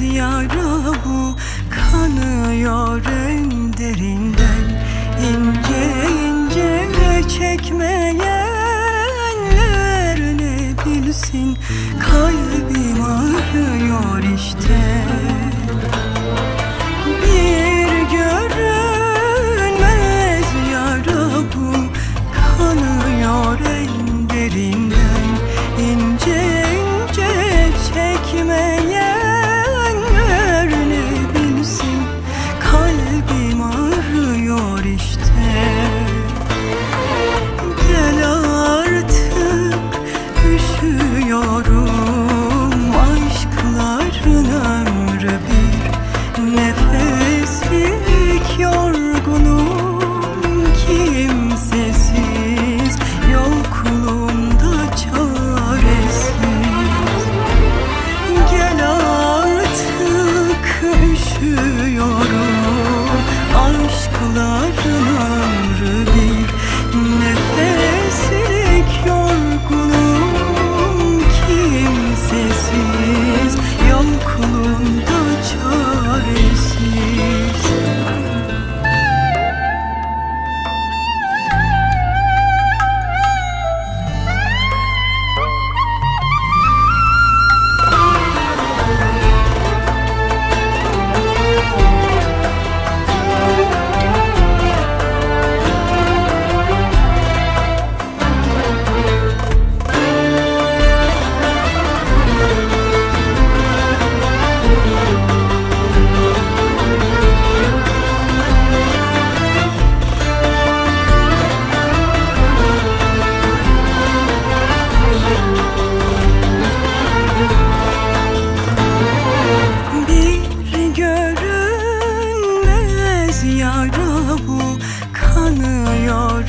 Bitmez kanıyor en derinden ince ince çekmeyenler ne bilsin kalbim ağrıyor işte. yarabu kanıyor